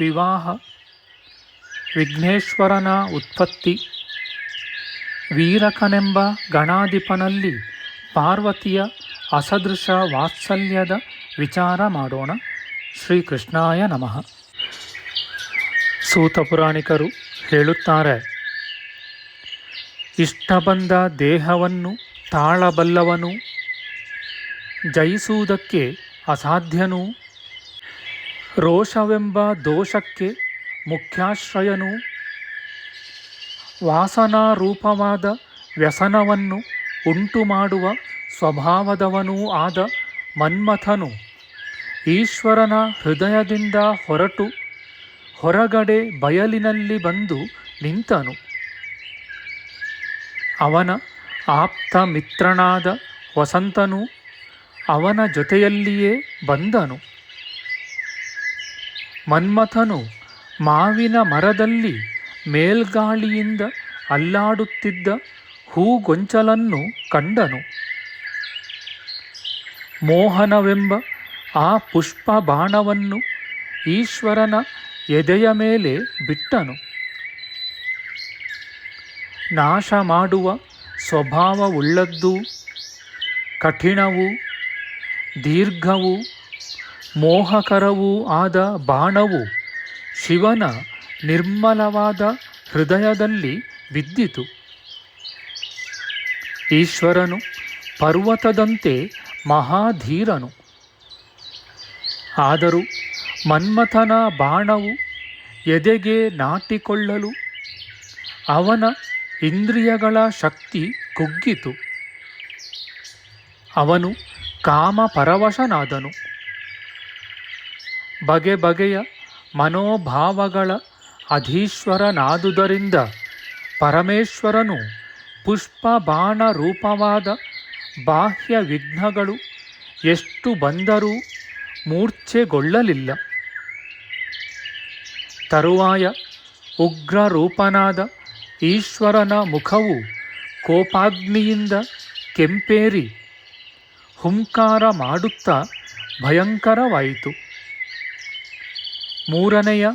ವಿವಾಹ, ವಿಘ್ನೇಶ್ವರನ ಉತ್ಪತ್ತಿ, ವೀರಕನೆಂಬ ಗಣಾಧಿಪನಲ್ಲಿ ಪಾರ್ವತಿಯ ಅಸದೃಶ ವಾತ್ಸಲ್ಯದ ವಿಚಾರ ಮಾಡೋಣ. ಶ್ರೀಕೃಷ್ಣಾಯ ನಮಃ. ಸೂತ ಪುರಾಣಿಕರು ಹೇಳುತ್ತಾರೆ, ಇಷ್ಟ ಬಂದ ದೇಹವನ್ನು ತಾಳಬಲ್ಲವನು, ಜಯಿಸುವುದಕ್ಕೆ ಅಸಾಧ್ಯನೂ ರೋಷವೆಂಬ ದೋಷಕ್ಕೆ ಮುಖ್ಯಾಶ್ರಯನು ವಾಸನಾರೂಪವಾದ ವ್ಯಸನವನ್ನು ಉಂಟು ಮಾಡುವ ಸ್ವಭಾವದವನೂ ಆದ ಮನ್ಮಥನು ಈಶ್ವರನ ಹೃದಯದಿಂದ ಹೊರಟು ಹೊರಗಡೆ ಬಯಲಿನಲ್ಲಿ ಬಂದು ನಿಂತನು. ಅವನ ಆಪ್ತ ಮಿತ್ರನಾದ ವಸಂತನು ಅವನ ಜೊತೆಯಲ್ಲಿಯೇ ಬಂದನು. ಮನ್ಮಥನು ಮಾವಿನ ಮರದಲ್ಲಿ ಮೇಲ್ಗಾಳಿಯಿಂದ ಅಲ್ಲಾಡುತ್ತಿದ್ದ ಹೂಗೊಂಚಲನ್ನು ಕಂಡನು. ಮೋಹನವೆಂಬ ಆ ಪುಷ್ಪ ಬಾಣವನ್ನು ಈಶ್ವರನ ಎದೆಯ ಮೇಲೆ ಬಿಟ್ಟನು. ನಾಶ ಮಾಡುವ ಸ್ವಭಾವವುಳ್ಳದ್ದು, ಕಠಿಣವೂ, ದೀರ್ಘವೂ ಮೋಹಕರವೂ ಆದ ಬಾಣವು ಶಿವನ ನಿರ್ಮಲವಾದ ಹೃದಯದಲ್ಲಿ ಬಿದ್ದಿತು. ಈಶ್ವರನು ಪರ್ವತದಂತೆ ಮಹಾಧೀರನು. ಆದರೂ ಮನ್ಮಥನ ಬಾಣವು ಎದೆಗೆ ನಾಟಿಕೊಳ್ಳಲು ಅವನ ಇಂದ್ರಿಯಗಳ ಶಕ್ತಿ ಕುಗ್ಗಿತು. ಅವನು ಕಾಮಪರವಶನಾದನು. ಬಗೆ ಬಗೆಯ ಮನೋಭಾವಗಳ ಅಧೀಶ್ವರನಾದುದರಿಂದ ಪರಮೇಶ್ವರನು ಪುಷ್ಪ ಬಾಣ ರೂಪವಾದ ಬಾಹ್ಯ ವಿಘ್ನಗಳು ಎಷ್ಟು ಬಂದರೂ ಮೂರ್ಛೆಗೊಳ್ಳಲಿಲ್ಲ. ತರುವಾಯ ಉಗ್ರ ರೂಪನಾದ ಈಶ್ವರನ ಮುಖವು ಕೋಪಾಗ್ನಿಯಿಂದ ಕೆಂಪೇರಿ ಹುಂಕಾರ ಮಾಡುತ್ತಾ ಭಯಂಕರವಾಯಿತು. ಮೂರನೆಯ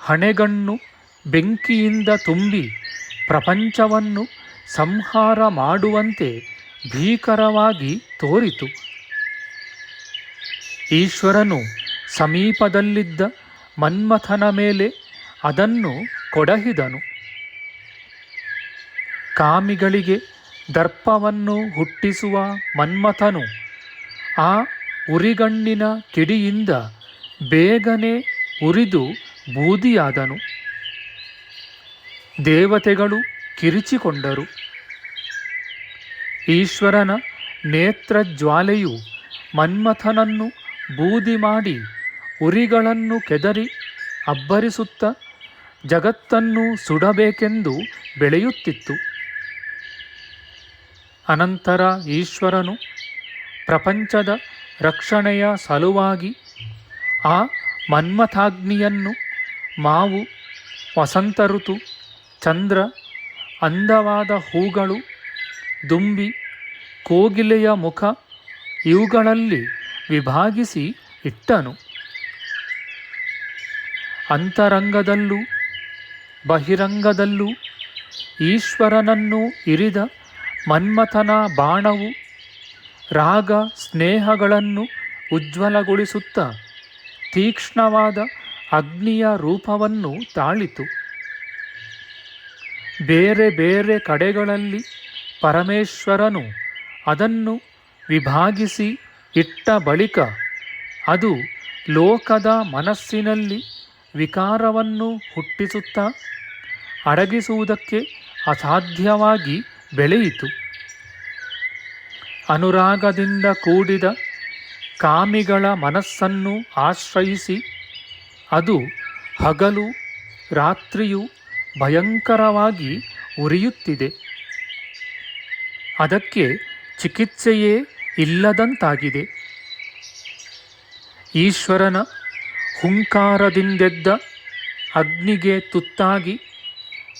ಹಣೆಗಣ್ಣು ಬೆಂಕಿಯಿಂದ ತುಂಬಿ ಪ್ರಪಂಚವನ್ನು ಸಂಹಾರ ಮಾಡುವಂತೆ ಭೀಕರವಾಗಿ ತೋರಿತು. ಈಶ್ವರನು ಸಮೀಪದಲ್ಲಿದ್ದ ಮನ್ಮಥನ ಮೇಲೆ ಅದನ್ನು ಕೊಡಹಿದನು. ಕಾಮಿಗಳಿಗೆ ದರ್ಪವನ್ನು ಹುಟ್ಟಿಸುವ ಮನ್ಮಥನು ಆ ಉರಿಗಣ್ಣಿನ ಕಿಡಿಯಿಂದ ಬೇಗನೆ ಉರಿದು ಬೂದಿಯಾದನು. ದೇವತೆಗಳು ಕಿರಿಚಿಕೊಂಡರು. ಈಶ್ವರನ ನೇತ್ರಜ್ವಾಲೆಯು ಮನ್ಮಥನನ್ನು ಬೂದಿ ಮಾಡಿ ಉರಿಗಳನ್ನು ಕೆದರಿ ಅಬ್ಬರಿಸುತ್ತ ಜಗತ್ತನ್ನು ಸುಡಬೇಕೆಂದು ಬೆಳೆಯುತ್ತಿತ್ತು. ಅನಂತರ ಈಶ್ವರನು ಪ್ರಪಂಚದ ರಕ್ಷಣೆಯ ಸಲುವಾಗಿ ಆ ಮನ್ಮಥಾಗ್ನಿಯನ್ನು ಮಾವು ವಸಂತ ಋತು ಚಂದ್ರ, ಅಂದವಾದ ಹೂಗಳು, ದುಂಬಿ, ಕೋಗಿಲೆಯ ಮುಖ ಇವುಗಳಲ್ಲಿ ವಿಭಾಗಿಸಿ ಇಟ್ಟನು. ಅಂತರಂಗದಲ್ಲೂ, ಬಹಿರಂಗದಲ್ಲೂ ಈಶ್ವರನನ್ನು ಇರಿದ ಮನ್ಮಥನ ಬಾಣವು ರಾಗ ಸ್ನೇಹಗಳನ್ನು ಉಜ್ವಲಗೊಳಿಸುತ್ತ ತೀಕ್ಷ್ಣವಾದ ಅಗ್ನಿಯ ರೂಪವನ್ನು ತಾಳಿತು. ಬೇರೆ ಬೇರೆ ಕಡೆಗಳಲ್ಲಿ ಪರಮೇಶ್ವರನು ಅದನ್ನು ವಿಭಾಗಿಸಿ ಇಟ್ಟ ಬಳಿಕ ಅದು ಲೋಕದ ಮನಸ್ಸಿನಲ್ಲಿ ವಿಕಾರವನ್ನು ಹುಟ್ಟಿಸುತ್ತಾ ಅಡಗಿಸುವುದಕ್ಕೆ ಅಸಾಧ್ಯವಾಗಿ ಬೆಳೆಯಿತು. ಅನುರಾಗದಿಂದ ಕೂಡಿದ ಕಾಮಿಗಳ ಮನಸ್ಸನ್ನು ಆಶ್ರಯಿಸಿ, ಅದು ಹಗಲು ರಾತ್ರಿಯು ಭಯಂಕರವಾಗಿ ಉರಿಯುತ್ತಿದೆ. ಅದಕ್ಕೆ ಚಿಕಿತ್ಸೆಯೇ ಇಲ್ಲದಂತಾಗಿದೆ. ಈಶ್ವರನ ಹುಂಕಾರದಿಂದೆದ್ದ ಅಗ್ನಿಗೆ ತುತ್ತಾಗಿ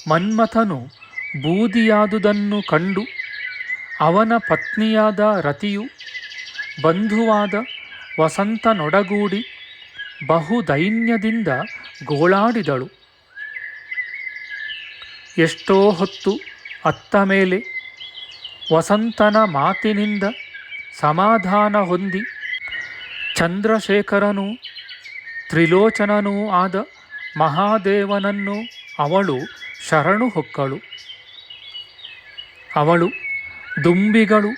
ಮನ್ಮಥನು ಬೂದಿಯಾದುದನ್ನು ಕಂಡು ಅವನ ಪತ್ನಿಯಾದ ರತಿಯು ಬಂಧುವಾದ ವಸಂತನೊಡಗೂಡಿ ಬಹುದೈನ್ಯದಿಂದ ಗೋಳಾಡಿದಳು. ಎಷ್ಟೋ ಹೊತ್ತು ಅತ್ತ ಮೇಲೆ ವಸಂತನ ಮಾತಿನಿಂದ ಸಮಾಧಾನ ಹೊಂದಿ ಚಂದ್ರಶೇಖರನೂ ತ್ರಿಲೋಚನನೂ ಆದ ಮಹಾದೇವನನ್ನು ಅವಳು ಶರಣು ಹೊಕ್ಕಳು. ಅವಳು ದುಂಬಿಗಳು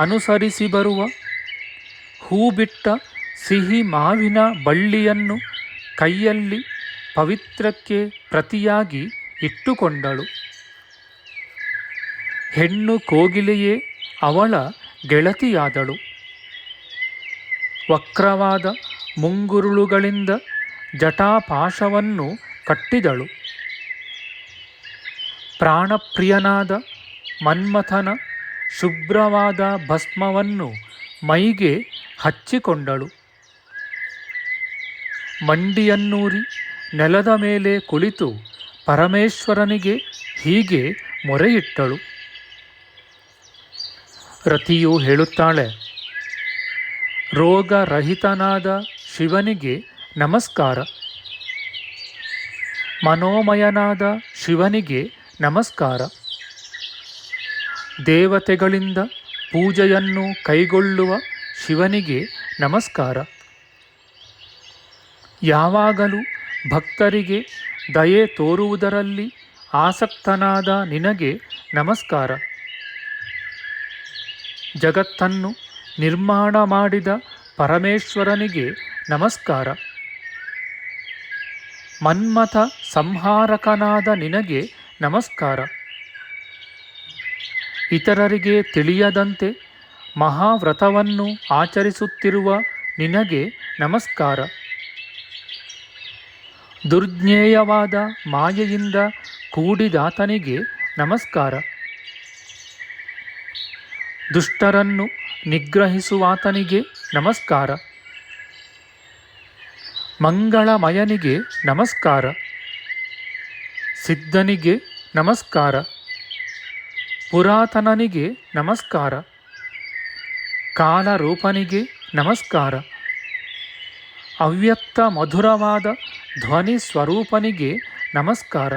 ಅನುಸರಿಸಿ ಬರುವ ಹೂಬಿಟ್ಟ ಸಿಹಿ ಮಾವಿನ ಬಳ್ಳಿಯನ್ನು ಕೈಯಲ್ಲಿ ಪವಿತ್ರಕ್ಕೆ ಪ್ರತಿಯಾಗಿ ಇಟ್ಟುಕೊಂಡಳು. ಹೆಣ್ಣು ಕೋಗಿಲೆಯೇ ಅವಳ ಗೆಳತಿಯಾದಳು. ವಕ್ರವಾದ ಮುಂಗುರುಳುಗಳಿಂದ ಜಟಾಪಾಶವನ್ನು ಕಟ್ಟಿದಳು. ಪ್ರಾಣಪ್ರಿಯನಾದ ಮನ್ಮಥನ ಶುಭ್ರವಾದ ಭಸ್ಮವನ್ನು ಮೈಗೆ ಹಚ್ಚಿಕೊಂಡಳು. ಮಂಡಿಯನ್ನೂರಿ ನೆಲದ ಮೇಲೆ ಕುಳಿತು ಪರಮೇಶ್ವರನಿಗೆ ಹೀಗೆ ಮೊರೆಯಿಟ್ಟಳು. ರತಿಯು ಹೇಳುತ್ತಾಳೆ, ರೋಗರಹಿತನಾದ ಶಿವನಿಗೆ ನಮಸ್ಕಾರ. ಮನೋಮಯನಾದ ಶಿವನಿಗೆ ನಮಸ್ಕಾರ. ದೇವತೆಗಳಿಂದ ಪೂಜೆಯನ್ನು ಕೈಗೊಳ್ಳುವ ಶಿವನಿಗೆ ನಮಸ್ಕಾರ. ಯಾವಾಗಲೂ ಭಕ್ತರಿಗೆ ದಯೆ ತೋರುವುದರಲ್ಲಿ ಆಸಕ್ತನಾದ ನಿನಗೆ ನಮಸ್ಕಾರ. ಜಗತ್ತನ್ನು ನಿರ್ಮಾಣ ಮಾಡಿದ ಪರಮೇಶ್ವರನಿಗೆ ನಮಸ್ಕಾರ. ಮನ್ಮಥ ಸಂಹಾರಕನಾದ ನಿನಗೆ ನಮಸ್ಕಾರ. ಇತರರಿಗೆ ತಿಳಿಯದಂತೆ ಮಹಾವ್ರತವನ್ನು ಆಚರಿಸುತ್ತಿರುವ ನಿನಗೆ ನಮಸ್ಕಾರ. ದುರ್ಜ್ಞೇಯವಾದ ಮಾಯೆಯಿಂದ ಕೂಡಿದಾತನಿಗೆ ನಮಸ್ಕಾರ. ದುಷ್ಟರನ್ನು ನಿಗ್ರಹಿಸುವಾತನಿಗೆ ನಮಸ್ಕಾರ. ಮಂಗಳಮಯನಿಗೆ ನಮಸ್ಕಾರ. ಸಿದ್ಧನಿಗೆ ನಮಸ್ಕಾರ. ಪುರಾತನನಿಗೆ ನಮಸ್ಕಾರ. ಕಾಲರೂಪನಿಗೆ ನಮಸ್ಕಾರ. ಅವ್ಯಕ್ತ ಮಧುರವಾದ ಧ್ವನಿ ಸ್ವರೂಪನಿಗೆ ನಮಸ್ಕಾರ.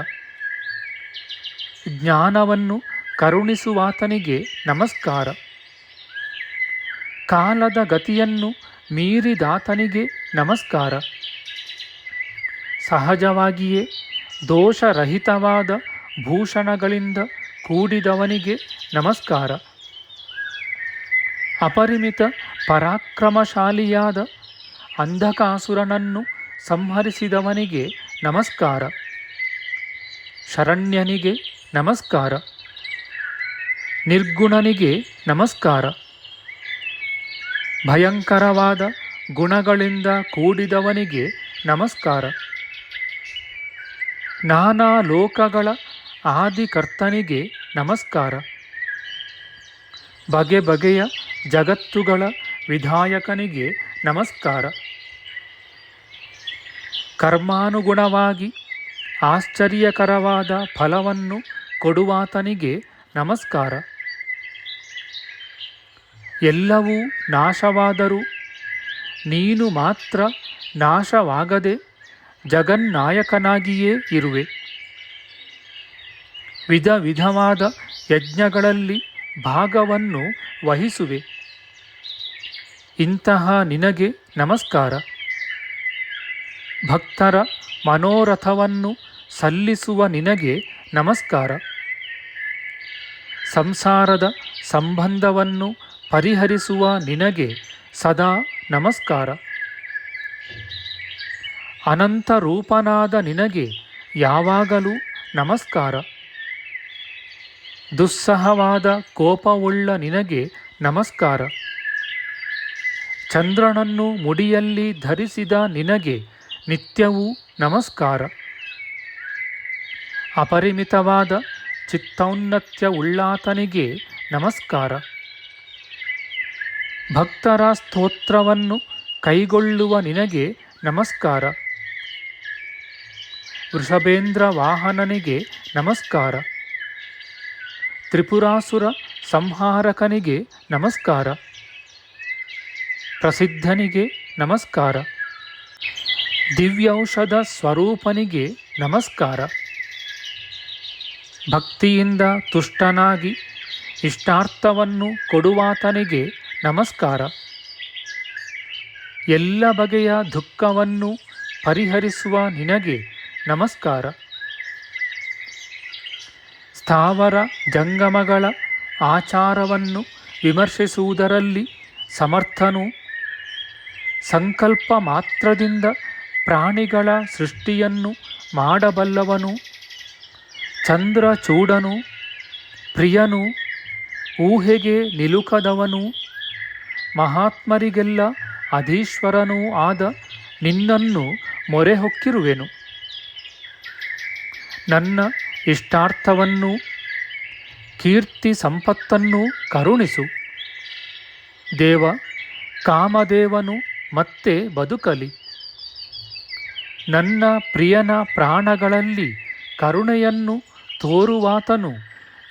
ಜ್ಞಾನವನ್ನು ಕರುಣಿಸುವಾತನಿಗೆ ನಮಸ್ಕಾರ. ಕಾಲದ ಗತಿಯನ್ನು ಮೀರಿದಾತನಿಗೆ ನಮಸ್ಕಾರ. ಸಹಜವಾಗಿಯೇ ದೋಷರಹಿತವಾದ ಭೂಷಣಗಳಿಂದ ಕೂಡಿದವನಿಗೆ ನಮಸ್ಕಾರ. ಅಪರಿಮಿತ, ಪರಾಕ್ರಮಶಾಲಿಯಾದ ಅಂಧಕಾಸುರನನ್ನು ಸಂಹರಿಸಿದವನಿಗೆ ನಮಸ್ಕಾರ. ಶರಣ್ಯನಿಗೆ ನಮಸ್ಕಾರ. ನಿರ್ಗುಣನಿಗೆ ನಮಸ್ಕಾರ. ಭಯಂಕರವಾದ ಗುಣಗಳಿಂದ ಕೂಡಿದವನಿಗೆ ನಮಸ್ಕಾರ. ನಾನಾ ಲೋಕಗಳ ಆದಿಕರ್ತನಿಗೆ ನಮಸ್ಕಾರ. ಬಗೆ ಬಗೆಯ ಜಗತ್ತುಗಳ ವಿಧಾಯಕನಿಗೆ ನಮಸ್ಕಾರ. ಕರ್ಮಾನುಗುಣವಾಗಿ ಆಶ್ಚರ್ಯಕರವಾದ ಫಲವನ್ನು ಕೊಡುವಾತನಿಗೆ ನಮಸ್ಕಾರ. ಎಲ್ಲವೂ ನಾಶವಾದರೂ ನೀನು ಮಾತ್ರ ನಾಶವಾಗದೆ ಜಗನ್ನಾಯಕನಾಗಿಯೇ ಇರುವೆ. ವಿಧ ವಿಧವಾದ ಯಜ್ಞಗಳಲ್ಲಿ ಭಾಗವನ್ನು ವಹಿಸುವೆ. ಇಂತಹ ನಿನಗೆ ನಮಸ್ಕಾರ. ಭಕ್ತರ ಮನೋರಥವನ್ನು ಸಲ್ಲಿಸುವ ನಿನಗೆ ನಮಸ್ಕಾರ. ಸಂಸಾರದ ಸಂಬಂಧವನ್ನು ಪರಿಹರಿಸುವ ನಿನಗೆ ಸದಾ ನಮಸ್ಕಾರ. ಅನಂತ ರೂಪನಾದ ನಿನಗೆ ಯಾವಾಗಲೂ ನಮಸ್ಕಾರ. ದುಸ್ಸಹವಾದ ಕೋಪವುಳ್ಳ ನಿನಗೆ ನಮಸ್ಕಾರ. ಚಂದ್ರನನ್ನು ಮುಡಿಯಲ್ಲಿ ಧರಿಸಿದ ನಿನಗೆ ನಿತ್ಯವೂ ನಮಸ್ಕಾರ. ಅಪರಿಮಿತವಾದ ಚಿತ್ತೌನ್ನತ್ಯವುಳ್ಳಾತನಿಗೆ ನಮಸ್ಕಾರ. ಭಕ್ತರ ಸ್ತೋತ್ರವನ್ನು ಕೈಗೊಳ್ಳುವ ನಿನಗೆ ನಮಸ್ಕಾರ. ವೃಷಭೇಂದ್ರ ವಾಹನನಿಗೆ ನಮಸ್ಕಾರ. ತ್ರಿಪುರಾಸುರ ಸಂಹಾರಕನಿಗೆ ನಮಸ್ಕಾರ. ಪ್ರಸಿದ್ಧನಿಗೆ ನಮಸ್ಕಾರ. ದಿವ್ಯೌಷಧ ಸ್ವರೂಪನಿಗೆ ನಮಸ್ಕಾರ. ಭಕ್ತಿಯಿಂದ ತುಷ್ಟನಾಗಿ ಇಷ್ಟಾರ್ಥವನ್ನು ಕೊಡುವಾತನಿಗೆ ನಮಸ್ಕಾರ. ಎಲ್ಲ ಬಗೆಯ ದುಃಖವನ್ನು ಪರಿಹರಿಸುವ ನಿನಗೆ ನಮಸ್ಕಾರ. ಸ್ಥಾವರ ಜಂಗಮಗಳ ಆಚಾರವನ್ನು ವಿಮರ್ಶಿಸುವುದರಲ್ಲಿ ಸಮರ್ಥನು ಸಂಕಲ್ಪ ಮಾತ್ರದಿಂದ ಪ್ರಾಣಿಗಳ ಸೃಷ್ಟಿಯನ್ನು ಮಾಡಬಲ್ಲವನು. ಚಂದ್ರಚೂಡನು ಪ್ರಿಯನು, ಊಹೆಗೆ ನಿಲುಕದವನು, ಮಹಾತ್ಮರಿಗೆಲ್ಲ ಅಧೀಶ್ವರನೂ ಆದ ನಿನ್ನನ್ನು ಮೊರೆ ಹೊಕ್ಕಿರುವೆನು. ನನ್ನ ಇಷ್ಟಾರ್ಥವನ್ನು, ಕೀರ್ತಿ ಸಂಪತ್ತನ್ನು ಕರುಣಿಸು. ದೇವ, ಕಾಮದೇವನು ಮತ್ತೆ ಬದುಕಲಿ. ನನ್ನ ಪ್ರಿಯನ ಪ್ರಾಣಗಳಲ್ಲಿ ಕರುಣೆಯನ್ನು ತೋರುವಾತನು.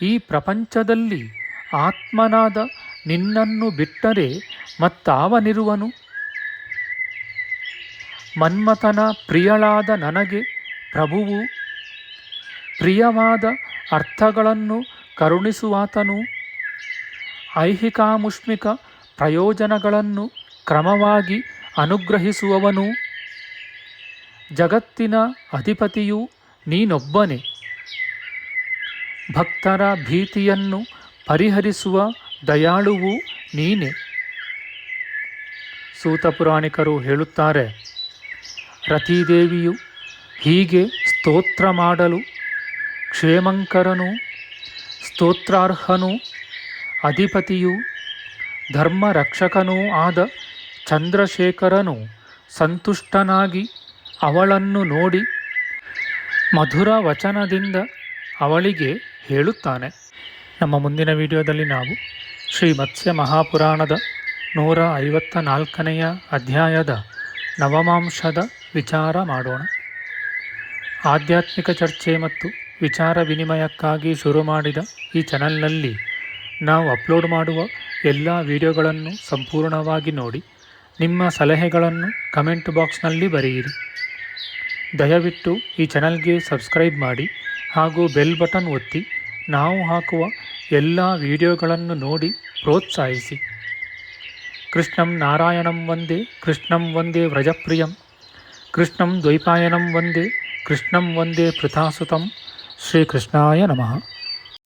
ಈ ಪ್ರಪಂಚದಲ್ಲಿ ಆತ್ಮನಾದ ನಿನ್ನನ್ನು ಬಿಟ್ಟರೆ ಮತ್ತಾವನಿರುವನು? ಮನ್ಮಥನ ಪ್ರಿಯಳಾದ ನನಗೆ ಪ್ರಭುವು ಪ್ರಿಯವಾದ ಅರ್ಥಗಳನ್ನು ಕರುಣಿಸುವಾತನು. ಐಹಿಕಾಮುಷ್ಮಿಕ ಪ್ರಯೋಜನಗಳನ್ನು ಕ್ರಮವಾಗಿ ಅನುಗ್ರಹಿಸುವವನು. ಜಗತ್ತಿನ ಅಧಿಪತಿಯು ನೀನೊಬ್ಬನೇ. ಭಕ್ತರ ಭೀತಿಯನ್ನು ಪರಿಹರಿಸುವ ದಯಾಳುವು ನೀನೆ. ಸೂತ ಪುರಾಣಿಕರು ಹೇಳುತ್ತಾರೆ, ರತಿದೇವಿಯು ಹೀಗೆ ಸ್ತೋತ್ರ ಮಾಡಲು ಕ್ಷೇಮಂಕರನು, ಸ್ತೋತ್ರಾರ್ಹನು, ಅಧಿಪತಿಯು ಧರ್ಮ ರಕ್ಷಕನೂ ಆದ ಚಂದ್ರಶೇಖರನು ಸಂತುಷ್ಟನಾಗಿ ಅವಳನ್ನು ನೋಡಿ ಮಧುರ ವಚನದಿಂದ ಅವಳಿಗೆ ಹೇಳುತ್ತಾನೆ. ನಮ್ಮ ಮುಂದಿನ ವಿಡಿಯೋದಲ್ಲಿ ನಾವು ಶ್ರೀ ಮತ್ಸ್ಯ ಮಹಾಪುರಾಣದ ನೂರ ಐವತ್ತ ನಾಲ್ಕನೆಯ ಅಧ್ಯಾಯದ ನವಮಾಂಶದ ವಿಚಾರ ಮಾಡೋಣ. ಆಧ್ಯಾತ್ಮಿಕ ಚರ್ಚೆ ಮತ್ತು ವಿಚಾರ ವಿನಿಮಯಕ್ಕಾಗಿ ಶುರು ಮಾಡಿದ ಈ ಚಾನಲ್ನಲ್ಲಿ ನಾವು ಅಪ್ಲೋಡ್ ಮಾಡುವ ಎಲ್ಲ ವಿಡಿಯೋಗಳನ್ನು ಸಂಪೂರ್ಣವಾಗಿ ನೋಡಿ, ನಿಮ್ಮ ಸಲಹೆಗಳನ್ನು ಕಮೆಂಟ್ ಬಾಕ್ಸ್ನಲ್ಲಿ ಬರೆಯಿರಿ. ದಯವಿಟ್ಟು ಈ ಚಾನಲ್ಗೆ ಸಬ್ಸ್ಕ್ರೈಬ್ ಮಾಡಿ ಹಾಗೂ ಬೆಲ್ ಬಟನ್ ಒತ್ತಿ ನಾವು ಹಾಕುವ ಎಲ್ಲ ವಿಡಿಯೋಗಳನ್ನು ನೋಡಿ ಪ್ರೋತ್ಸಾಹಿಸಿ. ಕೃಷ್ಣಂ ನಾರಾಯಣಂ ವಂದೇ, ಕೃಷ್ಣಂ ವಂದೇ ವ್ರಜಪ್ರಿಯಂ, ಕೃಷ್ಣಂ ದ್ವೈಪಾಯನಂ ವಂದೇ, ಕೃಷ್ಣಂ ವಂದೇ ಪೃಥಾಸುತಂ ಶ್ರೀಕೃಷ್ಣಾಯ ನಮಃ.